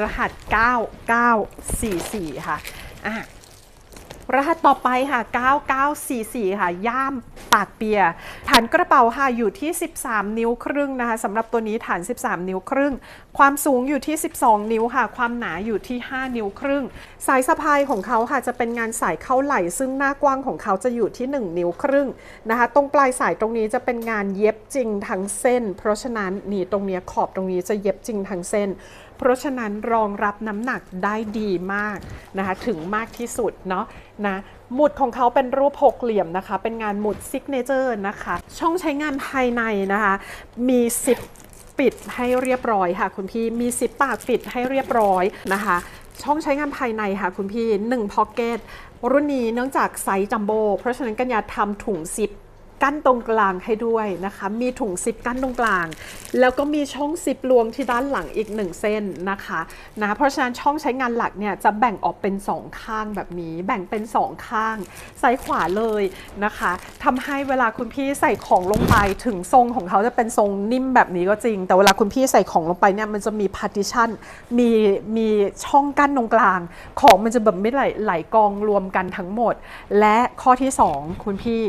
รหัส 9944 ค่ะอะ รหัสต่อไปค่ะ 9944 ค่ะ ย่ามปากเปีย ฐานกระเป๋าค่ะ อยู่ที่ 13 นิ้วครึ่งนะคะสำหรับตัวนี้ฐาน 13 นิ้วครึ่ง ความสูงอยู่ที่ 12 นิ้วค่ะ ความหนาอยู่ที่ 5 นิ้วครึ่ง สายสะพายของเขาค่ะ จะเป็นงานสายเข้าไหล่ ซึ่งหน้ากว้างของเขาจะอยู่ที่ 1 นิ้วครึ่งนะคะ ตรงปลายสายตรงนี้จะเป็นงานเย็บจริงทั้งเส้น เพราะฉะนั้นนี่ตรงเนี้ยขอบตรงนี้จะเย็บจริงทั้งเส้นเพราะฉะนั้นรองรับน้ำหนักได้ดีมากนะคะถึงมากที่สุดเนาะนะหมุดของเขาเป็นรูปหกเหลี่ยมนะคะ เป็นงานหมุดซิกเนเจอร์นะคะ ช่องใช้งานภายในนะคะ มีซิปปิดให้เรียบร้อยค่ะ คุณพี่มีซิปปากปิดให้เรียบร้อยนะคะ ช่องใช้งานภายในค่ะ คุณพี่1พ็อกเก็ตรุ่นนี้เนื่องจากไซส์จัมโบ้เพราะฉะนั้นกัญญาทำถุงซิป กั้นตรงกลางให้ด้วยนะคะ มีถุงซิปกั้นตรงกลาง แล้วก็มีช่องซิปรวงที่ด้านหลังอีกหนึ่งเส้นนะคะนะเพราะฉะนั้นช่องใช้งานหลักเนี่ยจะแบ่งออกเป็น 2 ข้างแบบนี้ แบ่งเป็น 2 ข้างซ้ายขวาเลยนะคะทำให้เวลาคุณพี่ใส่ของลงไปถึงทรงของเขาจะเป็นทรงนิ่มแบบนี้ก็จริง แต่เวลาคุณพี่ใส่ของลงไปเนี่ยมันจะมี partition มีมีช่องกั้นตรงกลาง ของมันจะแบบไม่ไหลไหลกองรวมกันทั้งหมด และข้อที่สองคุณพี่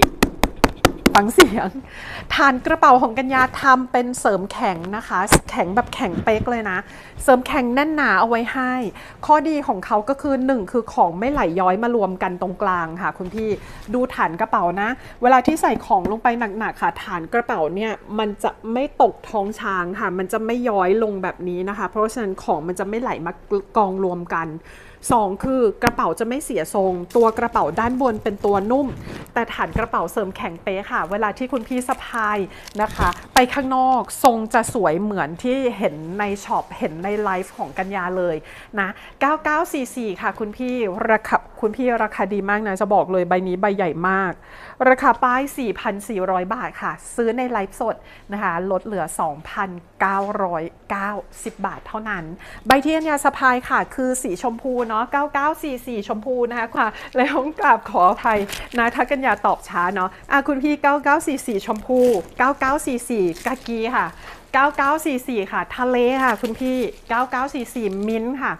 ฟังเสียง ฐานกระเป๋าของกัญญาทำเป็นเสริมแข็งนะคะ แข็งแบบแข็งเป๊กเลยนะ เสริมแข็งแน่นหนาเอาไว้ให้ ข้อดีของเขาก็คือ 1 คือของไม่ไหลย้อยมารวมกันตรงกลางค่ะ คุณพี่ดูฐานกระเป๋านะ เวลาที่ใส่ของลงไปหนักๆค่ะ ฐานกระเป๋าเนี่ยมันจะไม่ตกท้องช้างค่ะ มันจะไม่ย้อยลงแบบนี้นะคะ เพราะฉะนั้นของมันจะไม่ไหลมากองรวมกันสองคือกระเป๋าจะไม่เสียทรง ตัวกระเป๋าด้านบนเป็นตัวนุ่ม แต่ฐานกระเป๋าเสริมแข็งเป๊ะค่ะ เวลาที่คุณพี่สะพายนะคะ ไปข้างนอกทรงจะสวยเหมือนที่เห็นในช็อปเห็นในไลฟ์ของกัญญาเลยนะ 9944 ค่ะคุณพี่ราคา คุณพี่ราคาดีมากนะจะบอกเลยใบนี้ใบใหญ่มาก ราคาป้าย 4,400 บาทค่ะ ซื้อในไลฟ์สดนะคะ ลดเหลือ 2,990 บาทเท่านั้น ใบที่อัญญาสะพายค่ะ คือสีชมพูเนาะ 9944 ชมพูนะคะค่ะแล้วกราบขออภัยนะถ้ากัญญาตอบช้าเนาะะคุณพี่ 9944 ชมพู 9944 กากีค่ะ 9944 ค่ะ ทะเลค่ะ คุณพี่ 9944 มิ้นค่ะ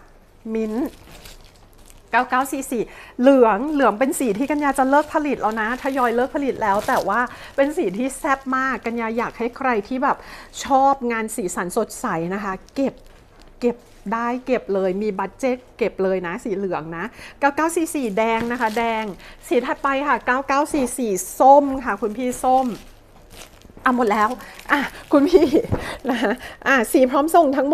มิ้น 9944 เหลืองเหลืองเป็นสีที่กัญญาจะเลิกผลิตแล้วนะทยอยเลิกผลิตแล้ว แต่ว่าเป็นสีที่แซ่บมากกัญญาอยากให้ใครที่แบบชอบงานสีสันสดใสนะคะ เก็บเก็บได้เก็บเลยมีบัตเจ็ตเก็บเลยนะสีเหลืองนะ 9944 แดงนะคะ แดงสีถัดไปค่ะ 9944 ส้มค่ะ คุณพี่ส้มอะหมดแล้วอะคุณพี่นะคะอะสีพร้อมส่งทั้งหมด